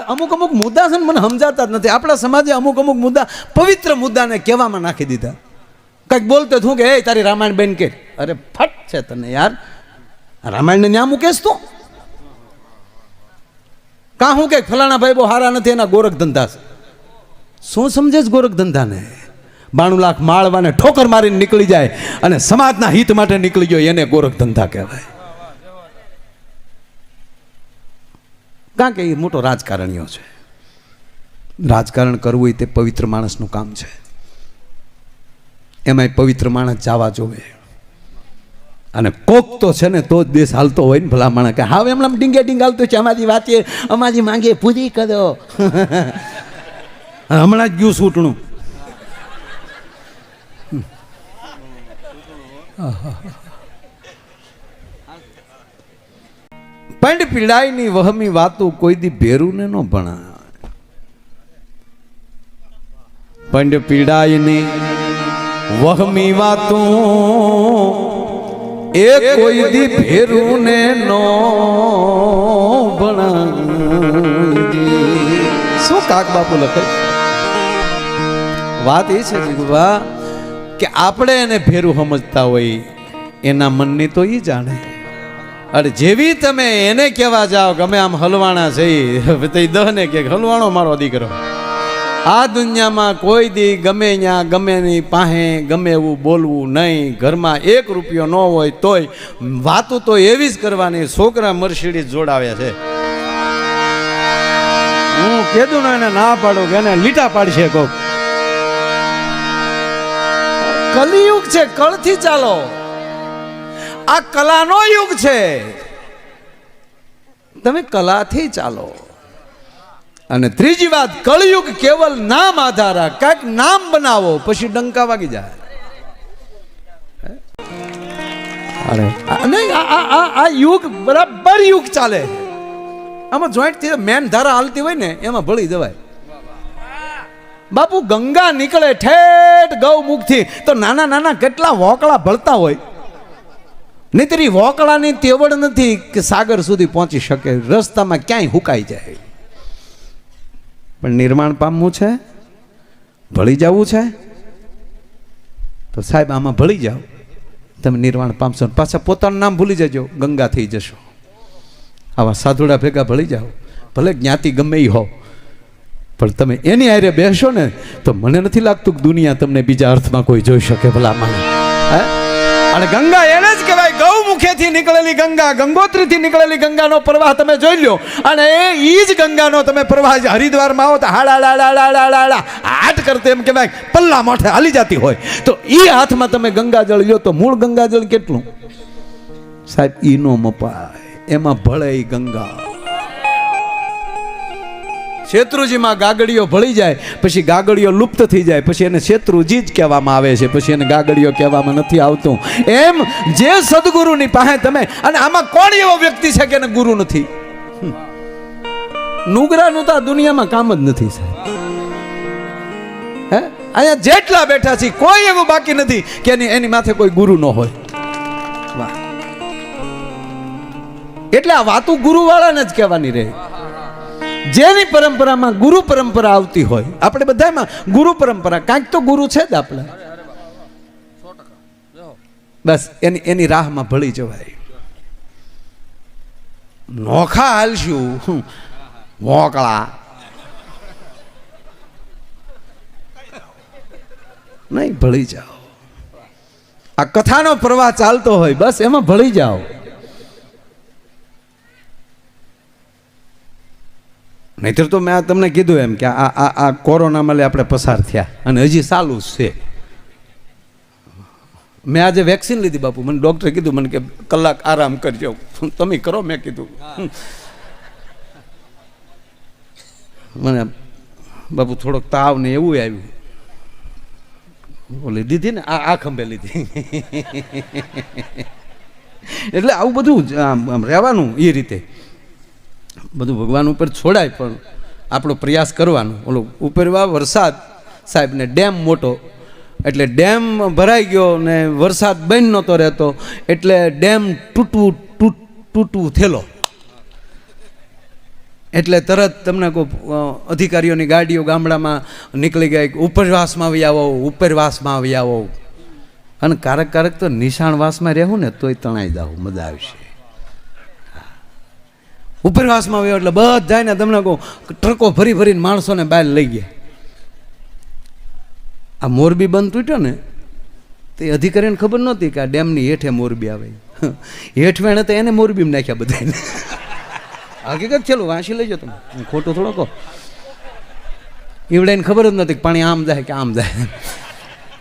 અમુક અમુક મુદ્દા છે ને મને સમજાતા જ નથી. આપણા સમાજે અમુક અમુક મુદ્દા, પવિત્ર મુદ્દાને કહેવામાં નાખી દીધા. કંઈક બોલતો હું કે, એ તારી રામાયણ બેન કે. અરે ફટ છે તને યાર. રામાયણને ન્યા મૂકેશ તું. કાં હું કે, ફલાણા ભાઈ બહુ હારા નથી, એના ગોરખ ધંધા છે. શું સમજે છે ગોરખ ધંધાને? બાણું લાખ માળવાને ઠોકર મારીને નીકળી જાય અને સમાજના હિત માટે નીકળી ગયો, એને ગોરખ ધંધા કહેવાય. કારણ કે એ મોટો રાજકારણીઓ છે. રાજકારણ કરવું એ તે પવિત્ર માણસનું કામ છે. એમાંય પવિત્ર માણસ જવા જોવે. અને કોક તો છે ને તો જ દેશ હાલતો હોય ને ભલા માણસ કે હાવ એમનામ ડીંગે ડીંગ હાલતું છે, અમારી વાતે, અમારી માંગે પૂરી કરો. હમણાં જ ગયું સૂટણું. પંડ પીડાઈની વહમી વાતો કોઈ દી ભેરું ને ન ભણા પંડ પીડાઈની વહમી વાતો એ કોઈ દી ભેરું ને નો ભણા શું કાક બાપુ લખે? વાત એ છે જીગુબા કે આપણે એને ભેરું સમજતા હોય, એના મનની તો એ જાણે. અરે જેવી તમે એને કહેવા જાઓ ગમે આમ હલવાણા છે તે દહને કે હલવાણો મારો દીકરો. આ દુનિયામાં કોઈ દી ગમે ત્યાં ગમે ની પાસે ગમે એવું બોલવું નહીં. ઘરમાં એક રૂપિયો ન હોય તોય, વાતો તો એવી જ કરવાની, છોકરા મર્સિડીઝ જોડાવ્યા છે. હું કીધું ને એને ના પાડું કે એને લીટા પાડશે કોક. કલિયુગ છે, કળથી ચાલો. આ કલાનો યુગ છે. તમે કલાથી ચાલો. અને ત્રીજી વાત, કળયુગ કેવલ નામ આધારા, કાંઈક નામ બનાવો, પછી ડંકા વાગી જાય. નહીં, આ યુગ બરાબર યુગ ચાલે. આમાં જોઈન્ટ મેન ધારા હાલતી હોય ને, એમાં ભળી જવાય. બાપુ ગંગા નીકળે ઠેઠ ગૌમુખથી. તો નાના નાના કેટલા વોકળા ભળતા હોય? નહીતર વોકળાની તેવડ નથી કે સાગર સુધી પહોંચી શકે. રસ્તામાં ક્યાંય હુકાઈ જાય. પણ નિર્માણ પામવું છે? ભળી જવું છે? તો સાહેબ, આમાં ભળી જાઓ. તમે નિર્વાણ પામશો પાછા પોતાનું નામ ભૂલી જજો. ગંગા થઈ જશો. આવા સાધુડા ભેગા ભળી જાઓ. ભલે જ્ઞાતિ ગમે એ હો, પણ તમે એની આરે બેસો ને તો મને નથી લાગતું કે દુનિયા તમને બીજા અર્થમાં કોઈ જોઈ શકે ભલા માને? અને ગંગા એને જ કહેવાય ગૌ મુખેથી નીકળેલી ગંગા, ગંગોત્રીથી નીકળેલી ગંગાનો પ્રવાહ તમે જોઈ લો અને એ જ ગંગાનો તમે પ્રવાહ હરિદ્વારમાં આવો તો હાડા હાટ કરતે એમ કહેવાય, પલ્લા મોઠે હાલી જતી હોય. તો ઈ હાથમાં તમે ગંગાજળ લ્યો તો મૂળ ગંગાજળ કેટલું? સાહેબ, ઈનો મપાય, એમાં ભળે ગંગા. શેત્રુજીમાં ગાગડીઓ ભળી જાય, પછી ગાગડીઓ લુપ્ત થઈ જાય, પછી એને શેત્રુજી જ કહેવામાં આવે છે, પછી એને ગાગડીઓ કહેવામાં નથી આવતું. એમ જે સદગુરુની પાસે તમે, અને આમાં કોણ એવો વ્યક્તિ છે કે એને ગુરુ નથી? નુગરાનું તો આ દુનિયામાં કામ જ નથી, સાહેબ. હે? અહીંયા જેટલા બેઠા છે કોઈ એવું બાકી નથી કે એની એની માથે કોઈ ગુરુ ન હોય. વાહ. એટલે આ વાતું ગુરુવાળાને જ કહેવાની રહે. જેની પરંપરામાં ગુરુ પરંપરા આવતી હોય, આપણે બધામાં ગુરુ પરંપરા, કાંઈક તો ગુરુ છે જ આપણે. બસ, એની એની રાહમાં ભળી જવાય. નોખા હાલશું. મોકળા નહીં, ભળી જાઓ. આ કથાનો પ્રવાહ ચાલતો હોય, બસ એમાં ભળી જાઓ. નહીતર તો મેં તમને કીધું એમ કે આ આ આ કોરોનામાં લે આપણે પસાર થયા. અને હજી ચાલુ છે. મેં આજે વેક્સિન લીધી બાપુ. મને ડૉક્ટરે કીધું, મને કે કલાક આરામ કરજો. તમે કરો, મેં કીધું. મને બાપુ થોડોક તાવ ને એવું આવ્યું. ઓલી દીધી ને, આ આ ખંભે લીધી. એટલે આવું બધું આમ રહેવાનું એ રીતે. બધું ભગવાન ઉપર છોડાય, પણ આપણો પ્રયાસ કરવાનો. ઓલો ઉપરવા વરસાદ સાહેબને ડેમ મોટો. એટલે ડેમ ભરાઈ ગયો ને વરસાદ બંધ નહોતો રહેતો, એટલે ડેમ તૂટવું, તૂટ, તૂટવું થયેલો એટલે તરત તમને કોઈ અધિકારીઓની ગાડીઓ ગામડામાં નીકળી ગઈ ઉપરવાસમાં આવી આવો, ઉપરવાસમાં આવી આવો. અને કારક કારક તો નિશાણવાસમાં રહેવું ને તોય તણાઈ જાવ મજા આવશે. ઉપરવાસમાં આવ્યો એટલે બધા ને તમને કહું, ટ્રકો ભરી ભરીને માણસોને બહાર લઈ ગયા. આ મોરબી બંધ તૂટ્યો ને, તે અધિકારીને ખબર નહોતી કે આ ડેમની હેઠે મોરબી આવે. હેઠ વેણે તો એને મોરબીમાં નાખ્યા બધાને હકીકત ચલો વાંચી લેજો તમે. હું ખોટું થોડો કહો. ઈવડાઈને ખબર જ નથી કે પાણી આમ જાય કે આમ જાય.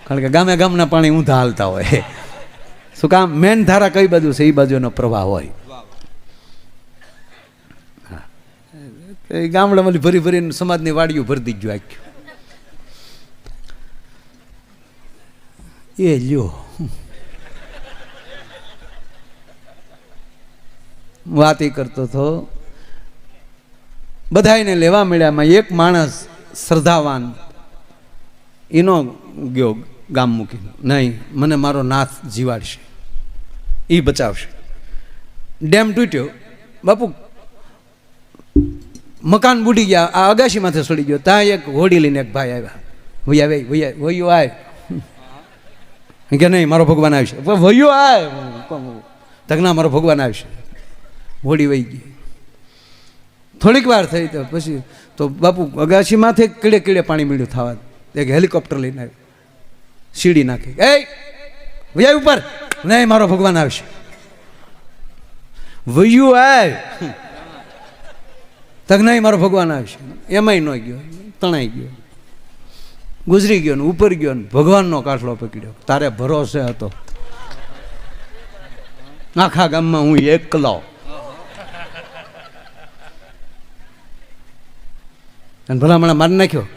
કારણ કે ગામે ગામના પાણી ઊંધા હાલતા હોય. શું કામ? મેન ધારા કઈ બાજુ છે? એ બાજુનો પ્રવાહ હોય. એ ગામડામાં ભરી ભરીને સમાજની વાડીઓ ભરી દીધું આખ્યું એ લ્યો. વાત એ કરતો હતો બધાને લેવા મળ્યામાં એક માણસ શ્રદ્ધાવાન, એનો ગયો ગામ મૂકીને. નહીં, મને મારો નાથ જીવાડશે. એ બચાવશે. ડેમ તૂટ્યો. બાપુ મકાન બુડી ગયા, આ અગાશી માથે સડી ગયો. ત્યાં એક હોડી લઈને એક ભાઈ આવ્યા. વૈયા ભાઈ ભૈયા વૈયો આય. કે નહીં, મારો ભગવાન આવશે. ભૈયો આય. તક મારો ભગવાન આવશે. હોડી વહી ગઈ. થોડીક વાર થઈ તો પછી તો બાપુ અગાશીમાંથી કીડે કીડે પાણી મળ્યું થવા. એક હેલિકોપ્ટર લઈને આવ્યું. સીડી નાખી. એ વૈયા ઉપર. નહીં, મારો ભગવાન આવશે. વૈયું આય. તક મારો ભગવાન આવશે એમાંય ન ગયો, તણાઈ ગયો. ગુજરી ગયો ને, ઉપર ગયો ને, ભગવાનનો કાઠલો પકડ્યો. તારે ભરોસે હતો. આખા ગામમાં હું એકલો. અને ભલામણા મારી નાખ્યો.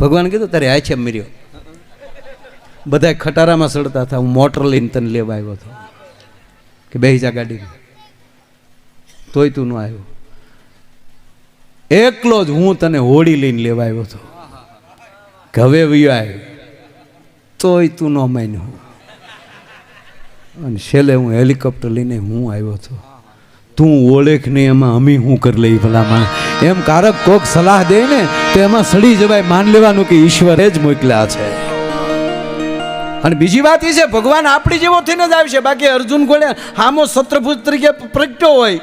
ભગવાન કીધું, તારે આ છે મર્યો. બધા ખટારામાં સડતા હતા. હું મોટર લઈને તને લેવા આવ્યો હતો. કે બે જા ગાડીમાં. તોય તું ન આવ્યો. એકલો જ હું તને હોડી લઈને લેવા આવ્યો હતો. હવે વયો તોય તું ન માન્યો. અને છેલ્લે હું હેલિકોપ્ટર લઈને હું આવ્યો હતો. તું ઓળખ નહીં એમાં અમી હું કરી લઈ ભલામણ. એમ કારક કોક સલાહ દે ને તો એમાં સડી જવાય, માન લેવાનું કે ઈશ્વરે જ મોકલ્યા છે. અને બીજી વાત એ છે, ભગવાન આપણી જેવો થઈને જ આવશે. બાકી અર્જુન ગોળે હામો સત્રભુજ તરીકે પ્રગટ્યો હોય,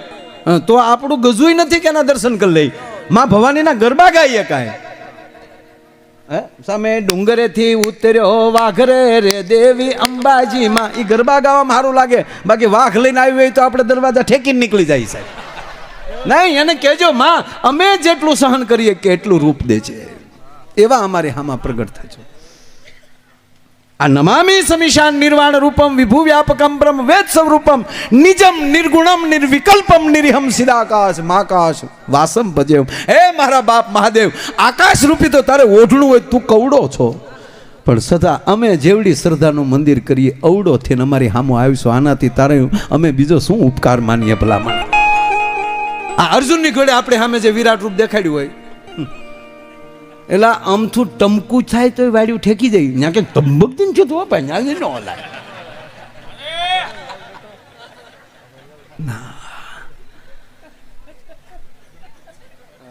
તો આપણું ગજુય નથી કે એના દર્શન કરી લઈ. માં ભવાનીના ગરબા ગાઈએ કાંઈ? સામે ડુંગરેથી ઉતર્યો વાઘરે રે દેવી અંબાજી માં એ ગરબા ગાવામાં સારું લાગે. બાકી વાઘ લઈને આવી હોય તો આપણે દરવાજા ઠેકીને નીકળી જાય સાહેબ. નહીં, એને કહેજો, માં, અમે જેટલું સહન કરીએ કે એટલું રૂપ દે છે એવા અમારે હામાં પ્રગટ થાય છે. આ નમામી સમિશાન નિર્વાણ રૂપમ, વિભુ વ્યાપકમ, બ્રહ્મ વેદ સ્વરૂપમ, નિજમ, નિર્ગુણમ, નિર્વિકલ્પમ, નિરિહમ, સિદાકાશ, માકાશ, વાસમ ભજે હે મારા બાપ મહાદેવ, આકાશ રૂપી તો તારે ઓઢણું હોય, તું કવડો છો. પણ સદા અમે જેવડી શ્રદ્ધાનું મંદિર કરીએ, અવડો થઈને અમારી હામો આવીશું. આનાથી તારે અમે બીજો શું ઉપકાર માનીએ ભલામણ? આ અર્જુનની ઘોડે આપણે સામે જે વિરાટ રૂપ દેખાડ્યું હોય એટલે આમથું ટમકું થાય તો વાડ્યું ઠેકી જાય ત્યાં કે તંબકતી છે તો બાપા ત્યાં ન લાય.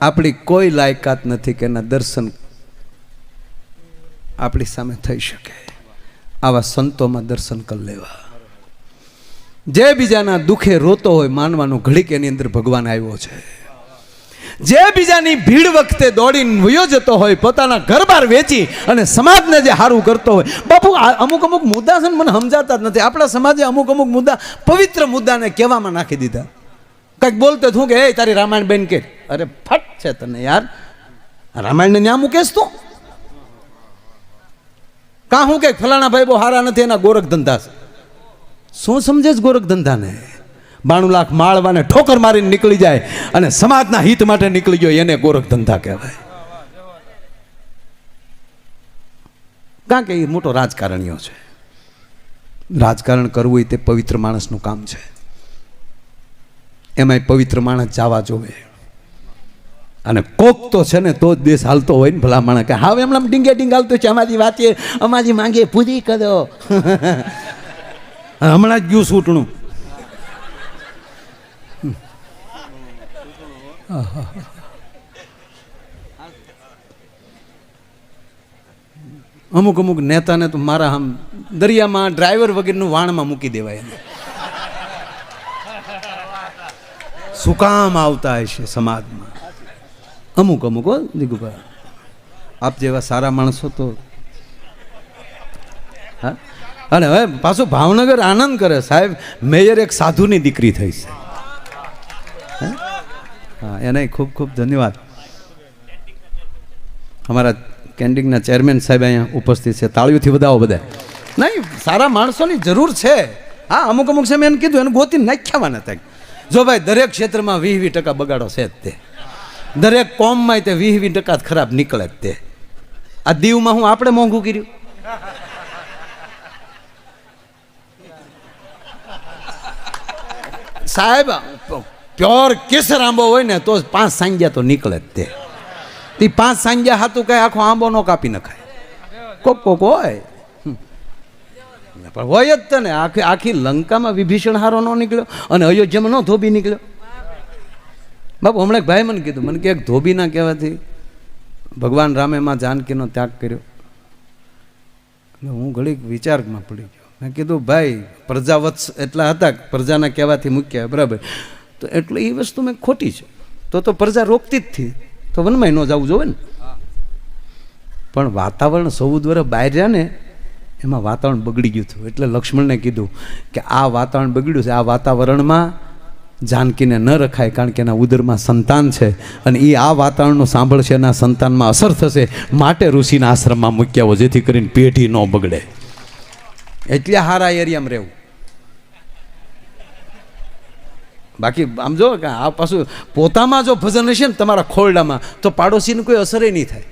આપણી કોઈ લાયકાત નથી કે એના દર્શન આપણી સામે થઈ શકે. આવા સંતોમાં દર્શન કરી લેવા. જે બીજાના દુઃખે રોતો હોય, માનવાનું ઘડીક એની અંદર ભગવાન આવ્યો છે. જે બીજાની ભીડ વખતે દોડીને વયો જતો હોય, પોતાના ઘર બહાર વેચી અને સમાજને જે સારું કરતો હોય. બાપુ અમુક અમુક મુદ્દા છે ને મને સમજાતા જ નથી. આપણા સમાજે અમુક અમુક મુદ્દા, પવિત્ર મુદ્દાને કહેવામાં નાખી દીધા. કંઈક બોલતો શું કે એ તારી રામાયણ બેન કે. અરે, ફટ છે તને યાર. રામાયણને ન્યા મૂકેશ તું? કાં હું કે, ફલાણા ભાઈ બહુ હારા નથી, એના ગોરખ ધંધા છે. શું સમજે છે ગોરખ ધંધાને બાણું લાખ માળવાને ઠોકર મારીને નીકળી જાય અને સમાજના હિત માટે નીકળી ગયો, એને ગોરખ ધંધા કહેવાય. કારણ કે એ મોટો રાજકારણીઓ છે. રાજકારણ કરવું એ તે પવિત્ર માણસનું કામ છે. એમાંય પવિત્ર માણસ જવા જોવે. અને કોક તો છે ને તો જ દેશ હાલતો હોય ને ભલા માણસ કે હાવ એમણામ ડીંગે ડીંગ હાલતો છે, અમારી વાતે, અમારી માંગે પૂરી કરો. હમણાં જ ગયું સૂટણું. અમુક અમુક નેતાને તો મારા આમ દરિયામાં ડ્રાઈવર વગેરેનું વાણમાં મૂકી દેવાય શું કામ આવતા હશે સમાજમાં? અમુક અમુક હો દિગુભાઈ આપ જેવા સારા માણસો તો હા? અને હવે પાછું ભાવનગર આનંદ કરે સાહેબ. મેયર એક સાધુની દીકરી થઈ છે? હા, એને ખૂબ ખૂબ ધન્યવાદ. અમારા કેન્ડિંગના ચેરમેન સાહેબ અહીંયા ઉપસ્થિત છે. તાળીઓથી વધાવો બધા. નહીં, સારા માણસોની જરૂર છે. હા, અમુક અમુક સમય એને કીધું, એને ગોતી નાખ્યાવાના ત્યાં. જો ભાઈ, દરેક ક્ષેત્રમાં વીસ વીસ ટકા બગાડો છે જ તે. દરેક કોમમાં તે વીસ વીસ ટકા ખરાબ નીકળે જ તે. આ દીવમાં હું આપણે મોંઘું કર્યું? સાહેબ પ્યોર કેસર આંબો હોય ને, તો પાંચ સાંજ્યા તો નીકળે જ તે. પાંચ સાંજ્યા હાતું કઈ આખો આંબો નો કાપી નખાય. કોક કોક હોય. પણ હોય જ તને આખી આખી લંકામાં વિભીષણ હારો ન નીકળ્યો અને અયોધ્યામાં ન ધોબી નીકળ્યો. બાપુ, હમણાં ભાઈ મને કીધું, મને કે ધોબી ના કહેવાથી ભગવાન રામે માં જાનકીનો ત્યાગ કર્યો. એટલે હું ઘડીક વિચારમાં પડી ગયો. મેં કીધું, ભાઈ, પ્રજાવત્સ એટલા હતા પ્રજાના કહેવાથી મૂક્યા. બરાબર. તો એટલે એ વસ્તુ મેં ખોટી છે. તો તો પ્રજા રોકતી જ થી તો વનમાં ન જવું જોવે ને. પણ વાતાવરણ ચૌદ વર્ષ બહાર રહ્યા ને, એમાં વાતાવરણ બગડી ગયું હતું. એટલે લક્ષ્મણને કીધું કે આ વાતાવરણ બગડ્યું છે. આ વાતાવરણમાં જાનકીને ન રખાય, કારણ કે એના ઉદરમાં સંતાન છે. અને એ આ વાતાવરણનું સાંભળશે એના સંતાનમાં અસર થશે. માટે ઋષિના આશ્રમમાં મૂક્યા હોય, જેથી કરીને પેઢી ન બગડે. એટલે હારા એરિયામાં રહેવું. બાકી આમ જો કે આ પાછું પોતામાં જો ભજન હશે ને તમારા ખોરડામાં, તો પાડોશીને કોઈ અસર નહીં થાય.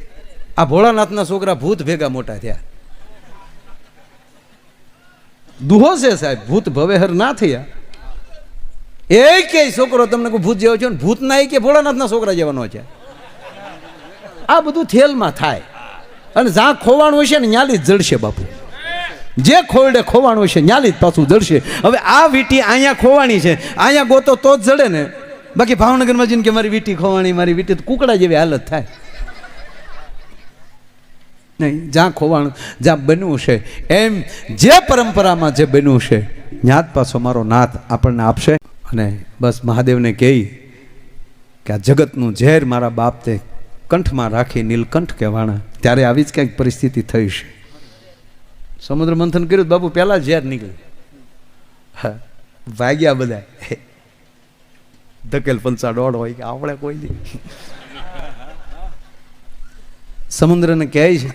આ ભોળાનાથના છોકરા ભૂત ભેગા મોટા થયા. દુહો છે સાહેબ, ભૂત ભવેહર ના થયા. એ કે છોકરો તમને કોઈ ભૂત જેવો છે ને ભૂત ના કે ભોળાનાથના છોકરા જેવાનો છે. આ બધું થેલમાં થાય. અને જ્યાં ખોવાણું હશે ને, ન્યાલી જ જડશે બાપુ. જે ખોરડે ખોવાણું છે, ન્યાલી જ પાછું જડશે. હવે આ વીટી અહીંયા ખોવાણી છે. અહીંયા ગોતો તો જ જડે ને. બાકી ભાવનગરમાં જઈને કે મારી વીટી ખોવાણી, મારી વીટી તો કુકડા જેવી હાલત થાય. નહીં, જ્યાં ખોવાણું, જ્યાં બન્યું છે, એમ જે પરંપરામાં જે બન્યું છે, ત્યાં જ પાછો મારો નાથ આપણને આપશે. અને બસ મહાદેવને કહી કે આ જગતનું ઝેર મારા બાપ તે કંઠમાં રાખી નીલકંઠ કહેવાના. ત્યારે આવી જ કંઈક પરિસ્થિતિ થઈ છે. સમુદ્ર મંથન કર્યું તો બાપુ પહેલાં ઝેર નીકળ્યું હા વાગ્યા બધા. ધકેલ પંચા દોઢ હોય કે આપણે કોઈ નહીં. સમુદ્રને કહે છે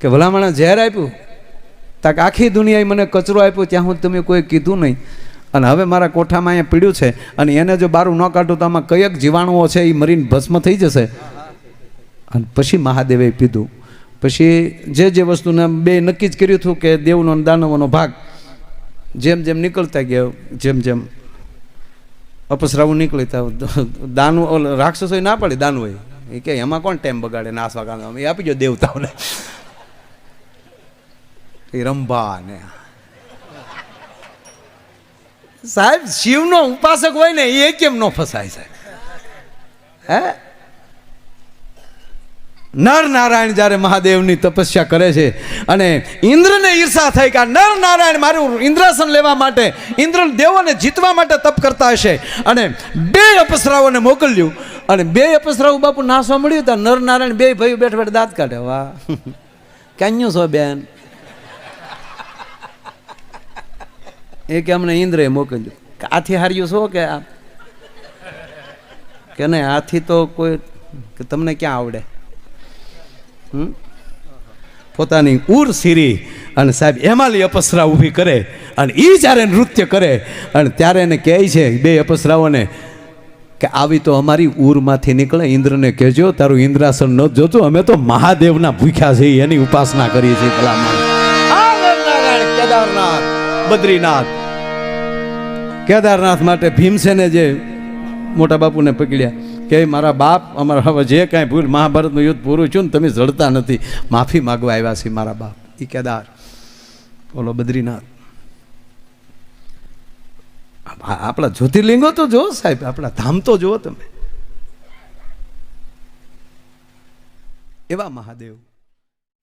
કે ભલામણા ઝેર આપ્યું? તાક આખી દુનિયાએ મને કચરો આપ્યો ત્યાં હું તમે કોઈ કીધું નહીં. અને હવે મારા કોઠામાં અહીંયા પીડ્યું છે અને એને જો બારું ન કાઢું તો આમાં કયક જીવાણુઓ છે એ મરીને ભસ્મ થઈ જશે. અને પછી મહાદેવે પીધું. પછી જે જે વસ્તુને બે નક્કી જ કર્યું હતું કે દેવનો અને દાનવોનો ભાગ, જેમ જેમ નીકળતા ગયા, જેમ જેમ અપસરાવું નીકળી તો દાનુ ઓલો રાક્ષસોએ ના પાડી દાનવોએ એ. કે એમાં કોણ ટાઈમ બગાડે, નાસવા કામ એ આપી દો દેવતાઓને. એ રંભા ને સાહેબ, શિવનો ઉપાસક હોય ને, એ કેમ ન ફસાય, સાહેબ? હે? નર નારાયણ જ્યારે મહાદેવની તપસ્યા કરે છે અને ઇન્દ્રને ઈર્ષા થઈ કે આ નર નારાયણ મારું ઇન્દ્રાસન લેવા માટે ઇન્દ્ર દેવોને જીતવા માટે તપ કરતા હશે. અને બે અપસરાઓને મોકલ્યું. અને બે અપસરાઓ બાપુ નાસવા મળ્યું ત્યાં નર નારાયણ બે ભાઈઓ બેઠા બેઠા દાંત કાઢે. વાહ. ક્યાંયું છો બેન? એ કે અમને ઇન્દ્રએ મોકલ્યું. કે આથી હાર્યું છો કે આ? કે નહીં, આથી તો કોઈ તમને ક્યાં આવડે? પોતાની ઉર સીરી અને સાહેબ એમાંલી અપસરા ઊભી કરે અને એ જ્યારે નૃત્ય કરે અને ત્યારે એને કહે છે બે અપસરાઓને કે આવી તો અમારી ઉરમાંથી નીકળે ઇન્દ્રને કહેજો તારું ઇન્દ્રાસન ન જોતું અમે તો મહાદેવના ભૂખ્યા છીએ એની ઉપાસના કરીએ છીએ ભલામણ. કેદારનાથ બદ્રીનાથ. કેદારનાથ માટે ભીમસેને જે મોટા બાપુને પકડ્યા કે મારા બાપ, અમારા હવે જે કાંઈ ભૂલ, મહાભારતનું યુદ્ધ પૂરું છું ને તમે જડતા નથી. માફી માગવા આવ્યા છે મારા બાપ. એ કેદાર. બોલો, બદ્રીનાથ. આપણા જ્યોતિર્લિંગો તો જુઓ સાહેબ, આપણા ધામ તો જુઓ તમે. એવા મહાદેવ.